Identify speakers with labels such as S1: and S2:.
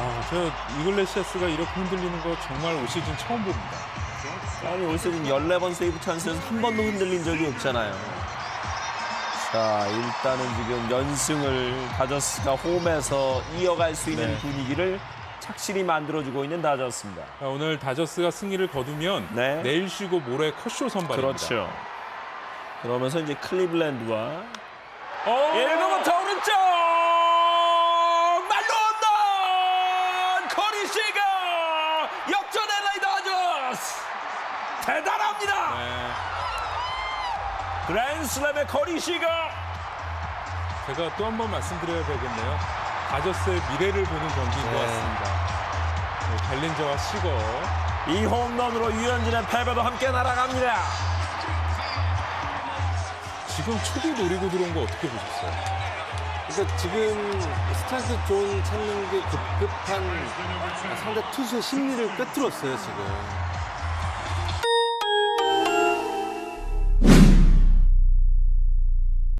S1: 아, 저 이글레시아스가 이렇게 흔들리는 거 정말 올 시즌 처음 봅니다.
S2: 아니 올 시즌 14번 세이브 찬스에서 한 번도 흔들린 적이 없잖아요. 자, 일단은 지금 연승을 다저스가 홈에서 이어갈 수 있는
S1: 네.
S2: 분위기를 착실히 만들어주고 있는 다저스입니다.
S1: 자, 오늘 다저스가 승리를 거두면
S2: 네.
S1: 내일 쉬고 모레 컷쇼 선발입니다.
S2: 그렇죠. 그러면서 이제 클리블랜드와
S1: 어!
S2: 1구 말로온던 코리시가 역전 LA 다저스! 대단합니다!
S1: 네.
S2: 그랜슬램의 코리시가
S1: 제가 또 한 번 말씀드려야 되겠네요. 다저스의 미래를 보는 경기인 것
S2: 네.
S1: 같습니다. 네, 벨린저와 시거.
S2: 이 홈런으로 유현진의 패배도 함께 날아갑니다.
S1: 지금 초구 노리고 들어온 거 어떻게 보셨어요?
S3: 그러니까 지금 스타트 존 찾는 게 급급한 상대 투수의 심리를 꿰뚫었어요, 지금.